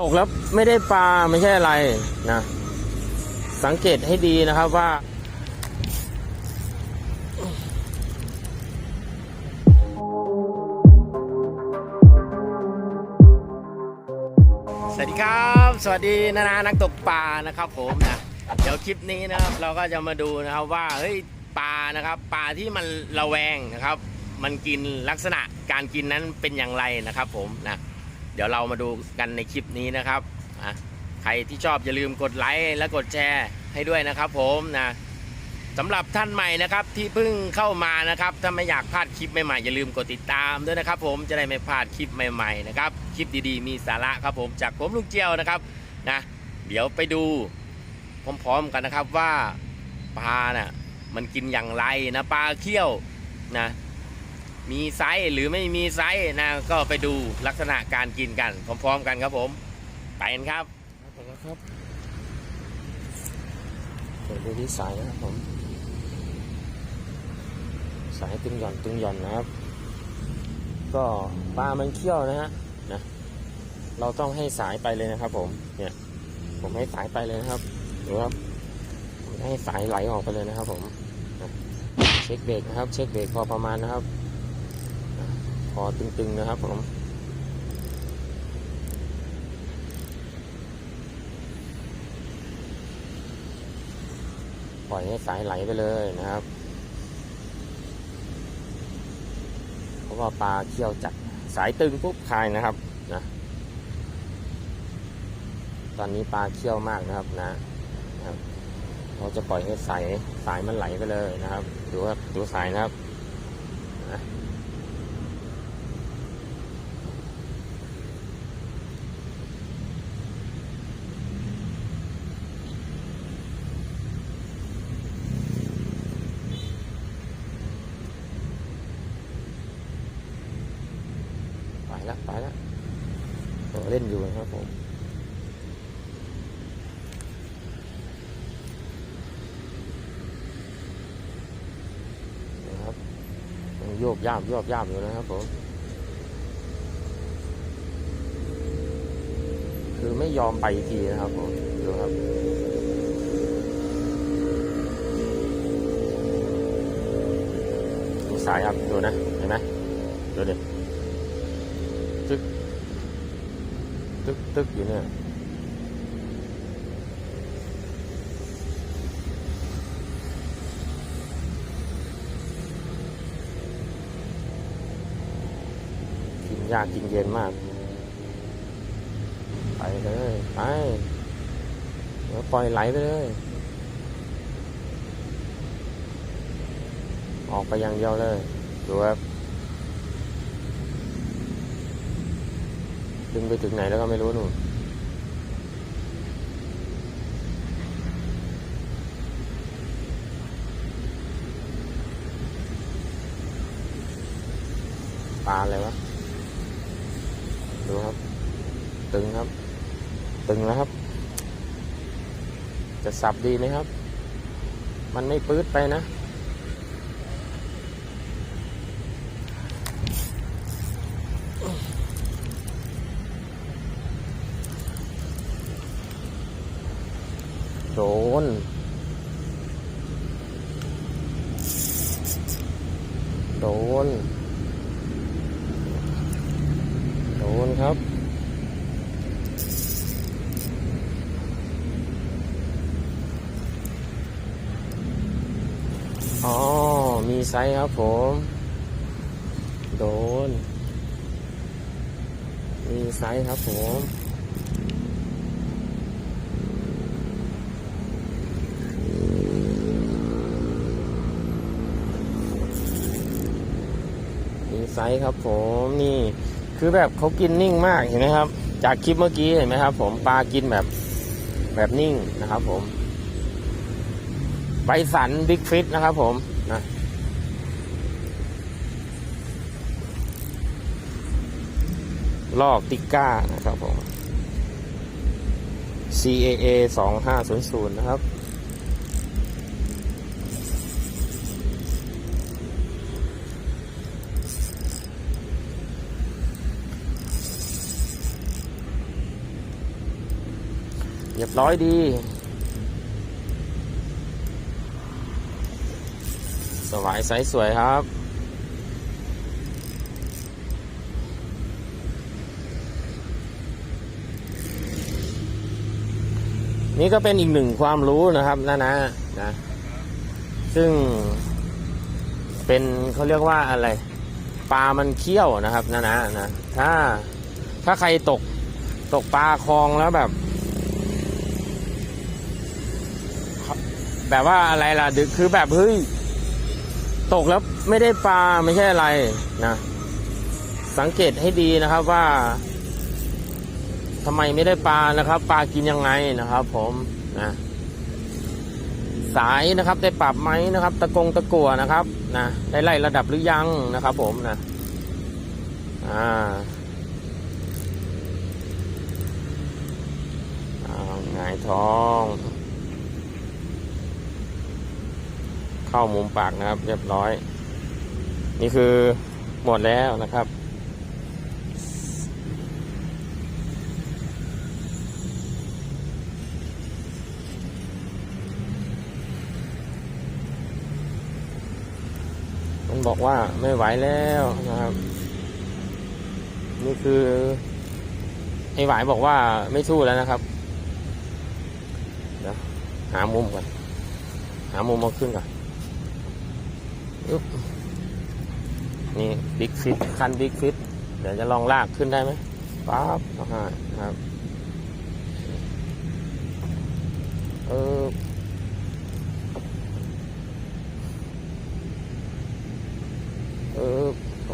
ตกแล้วไม่ได้ปลาไม่ใช่อะไรนะ สังเกตให้ดีนะครับว่า สวัสดีครับ สวัสดีนานานักตกปลานะครับ ผมนะเดี๋ยวคลิปนี้นะครับ เราก็จะมาดูนะครับว่าเฮ้ยปลานะครับปลาที่มันระแวงนะครับ มันกินลักษณะการกินนั้นเป็นอย่างไรนะครับ ผมนะ เดี๋ยวเรามาดูกันในคลิปนี้นะครับใครที่ชอบอย่าลืมกดไลค์และกดแชร์ให้ด้วยนะครับ ผมนะสำหรับท่านใหม่นะครับที่เพิ่งเข้ามานะครับ ถ้าไม่อยากพลาดคลิปใหม่ๆอย่าลืมกดติดตามด้วยนะครับ ผมจะได้ไม่พลาดคลิปใหม่ๆนะครับคลิปดีๆมีสาระครับผมจากผมลุงเจียวนะครับนะเดี๋ยวไปดูพร้อมๆกันนะครับว่าปลาน่ะมันกินอย่างไรนะปลาเขี้ยวนะ มีไซส์หรือไม่มีไซส์นะก็ไปดูลักษณะการกินกัน พร้อมๆกันครับผม ไปกันครับไปแล้วครับเปิดดูที่สายนะครับผม สายตึงหย่อนตึงหย่อนนะครับ ก็ปลามันเขี้ยวนะฮะนะเราต้องให้สายไปเลยนะครับ ผมเนี่ยผมให้สายไปเลยนะครับดูครับให้สายไหลออกไปเลยนะครับ ผมเช็คเบรกนะครับ เช็คเบรกพอประมาณนะครับ นะพอตึงๆนะครับผมปล่อยให้สายไหลไปเลยนะครับ เพราะว่าปลาเขี้ยวจัดสายตึงปุ๊บคายนะครับนะตอนนี้ปลาเขี้ยวมากนะครับนะครับเราจะปล่อยให้สายสายมันไหลไปเลยนะครับ ดูครับดูสายนะครับนะไปแล้วไปแล้วตัวเล่นอยู่นะครับผมนะครับ ยังโยกย่ามโยกย่ามอยู่นะครับผมคือไม่ยอมไปทีนะครับผมดูครับดูสายครับดูนะเห็นไหมดูดิตึกตึกตึกอยู่เนี่ย ยากกินเย็นมาก ไปเลยไปเดี๋ยวปล่อยไหลไปเลย ออกไปอย่างเดียวเลย ดูครับดึงไปถึงไหนแล้วก็ไม่รู้หนูปลาอะไรวะ ดูครับ ตึงครับ ตึงแล้วครับ จะสับดีไหมครับ มันไม่ปื๊ดไปนะ โดนโดน โดนครับ อ๋อ มีไซส์ครับผม โดน มีไซส์ครับผมมีไซส์ครับผมนี่คือแบบเขากินนิ่งมากเห็นไหมครับ จากคลิปเมื่อกี้เห็นไหมครับ ผมปลากินแบบแบบนิ่งนะครับ ผม ใบสันบิ๊กฟิตนะครับ ผมนะ ลอกติก้านะครับผม CAA 2500นะครับ เรียบร้อยดี สวายไซส์สวยครับ นี่ก็เป็นอีกหนึ่งความรู้นะครับนะนะนะ ซึ่ง เป็นเขาเรียกว่าอะไร ปลามันเคี้ยวนะครับนะนะนะถ้าถ้าใครตกตกปลาคลองแล้วแบบ แบบว่าอะไรล่ะดึกคือแบบเฮ้ยตกแล้วไม่ได้ปลาไม่ใช่อะไรนะ สังเกตให้ดีนะครับว่า ทำไมไม่ได้ปลานะครับ ปลากินยังไงนะครับ ผมนะสายนะครับ ได้ปรับไหมนะครับ ตะกงตะกัวนะครับนะได้ไล่ระดับหรือยังนะครับ ผมนะอ่าอ่าหงายท้อง เข้ามุมปากนะครับ เรียบร้อย นี่คือหมดแล้วนะครับ บอกว่าไม่ไหวแล้วนะครับ นี่คือไอ้หวายบอกว่าไม่สู้แล้วนะครับเดี๋ยวหามุมก่อนหามุมมาขึ้นก่อนนี่บิ๊กฟิตคันบิ๊กฟิตเดี๋ยวจะลองลากขึ้นได้ไหมป๊าบนะครับ เอออ โอ้โ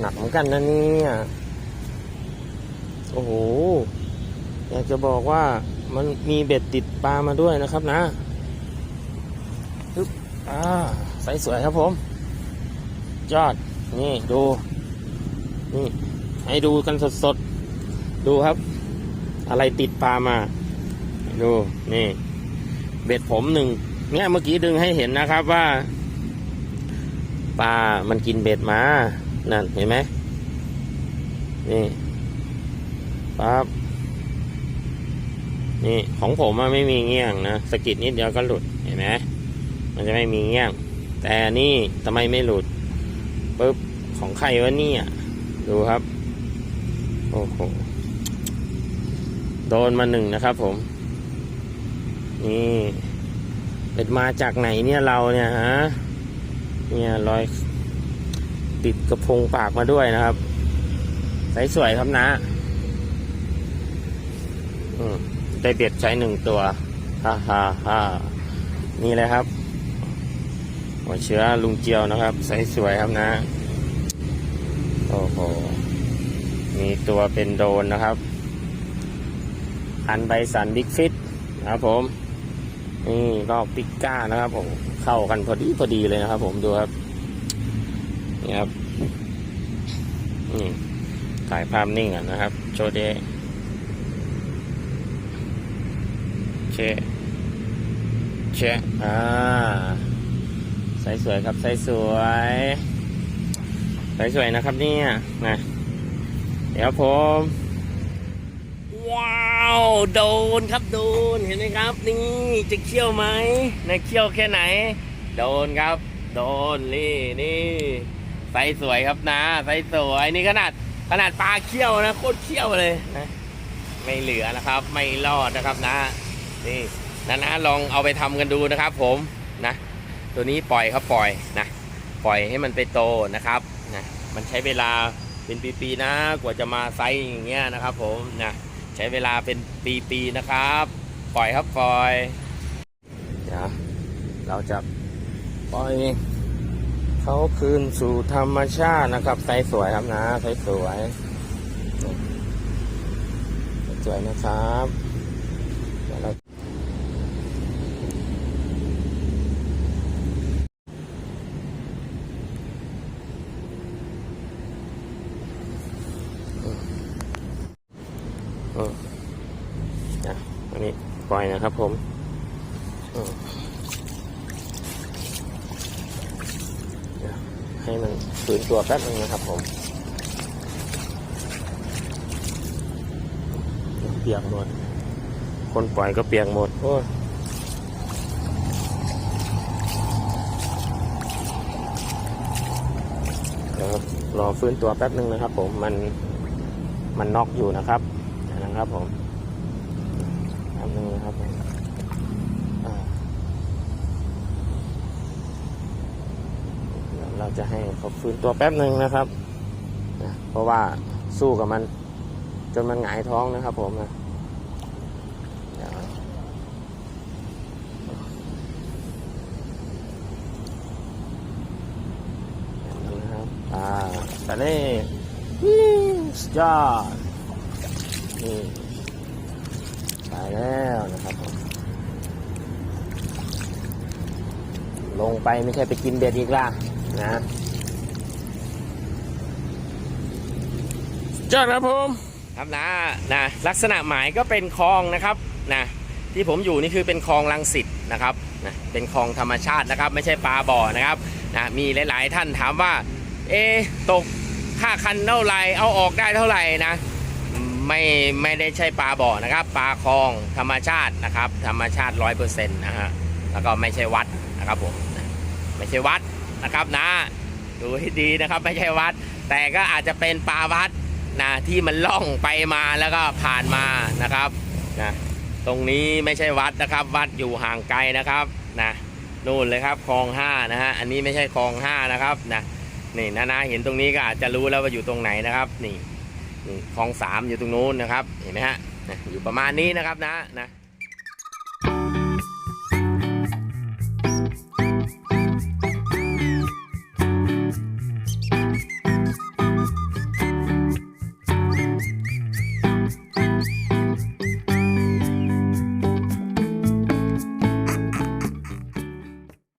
หนักเหมือนกันนะเนี่ยโอ้โห อยากจะบอกว่ามันมีเบ็ดติดปลามาด้วยนะครับนะปึ๊บอ่าใสสวยครับผม ยอด นี่ดู นี่ให้ดูกันสดๆดูครับ อะไรติดปลามา ดู นี่ เบ็ดผมหนึ่งเนี่ยเมื่อกี้ดึงให้เห็นนะครับว่า ปลา มันกินเบ็ดมา นั่นเห็นไหม นี่ปั๊บ นี่ของผมมันไม่มีเงี้ยงนะสกิดนิดเดียวก็หลุด เห็นไหม มันจะไม่มีเงี้ยง แต่นี่ทำไมไม่หลุดปึ๊บ ของใครวะเนี่ยดูครับ โอ้โห โดนมาหนึ่งนะครับผม นี่ เป็นมาจากไหนเนี่ยเราเนี่ยฮะ เนี่ยรอยติดกระพงปากมาด้วยนะครับใสสวยครับนะได้เบ็ดใช้หนึ่งตัวฮ่าฮ่าฮ่านี่เลยครับ หัวเชื้อลุงเจียวนะครับใสสวยครับนะโอ้โหมีตัวเป็นโดนนะครับพันใบสันบิ๊กฟิตนะครับผม นี่ลอกปิก้านะครับผมเข้ากันพอดีพอดีเลยนะครับ ผมดูครับนี่ครับนี่ถ่ายภาพนิ่งอะนะครับ โชว์เดเชเชอ่าใสสวยครับใสสวยใสสวยนะครับเนี่ยนะเดี๋ยวผม ว้าวโดนครับโดนเห็นไหมครับ นี่จะเคี่ยวไหมในเคี่ยวแค่ไหน โดนครับ โดนนี่นี่ไซส์สวยครับนะไซส์สวยนี่ขนาดขนาดปลาเคี่ยวนะโคตรเคี่ยวเลยนะไม่เหลือนะครับ ไม่รอดนะครับนะ นี่นะนะลองเอาไปทำกันดูนะครับ ผมนะ ตัวนี้ปล่อยครับปล่อยนะปล่อยให้มันไปโตนะครับนะมันใช้เวลาเป็นปีๆนะ กว่าจะมาไซส์อย่างเงี้ยนะครับ ผมนะ ใช้เวลาเป็นปีๆนะครับ ปล่อยครับปล่อยเดี๋ยวเราจะปล่อยเขาคืนสู่ธรรมชาตินะครับไซส์สวยครับนะไซส์สวย สวยนะครับเดี๋ยวเราเออนะอันนี้ปล่ อยนะครับผมให้มันฝืนตัวแป๊บนึงนะครับผมเปียกหมด คนปล่อยก็เปียกหมดโอ้รอฟื้นตัวแป๊บนึงนะครับ ผมมันมันน็อกอยู่นะครับนะครับผม แป๊บนึงนะครับเราจะให้เขาฟื้นตัวแป๊บหนึ่งนะครับนะเพราะว่าสู้กับมัน จนมันหงายท้องนะครับ ผมนะเดี๋ยวนะครับแต่นี่วิสุดยอดนี่ ตายแล้วนะครับผมลงไปไม่ใช่ไปกินเบ็ดอีกล่ะนะสุดยอดครับผมครับนะนะลักษณะหมายก็เป็นคลองนะครับนะที่ผมอยู่นี่คือเป็นคลองลังสิตนะครับนะเป็นคลองธรรมชาตินะครับ ไม่ใช่ปลาบ่อนะครับนะมีหลาย ๆ ท่านถามว่า เอะตกค่าคันเท่าไหร่เอาออกได้เท่าไหร่นะ ไม่ไม่ได้ใช่ปลาบ่อนะครับ ปลาคลองธรรมชาตินะครับ ธรรมชาติร้อยเปอร์เซ็นต์นะฮะแล้วก็ไม่ใช่วัดนะครับผมไม่ใช่วัดนะครับนะดูให้ดีนะครับไม่ใช่วัด แต่ก็อาจจะเป็นปลาวัดนะที่มันล่องไปมาแล้วก็ผ่านมานะครับนะตรงนี้ไม่ใช่วัดนะครับ วัดอยู่ห่างไกลนะครับนะนู่นเลยครับคลองห้านะฮะอันนี้ไม่ใช่คลองห้านะครับนะนี่นานาเห็นตรงนี้ก็อาจจะรู้แล้วว่าอยู่ตรงไหนนะครับนี่ คลองสามอยู่ตรงนู้นนะครับ เห็นไหมฮะ อยู่ประมาณนี้นะครับนะนะ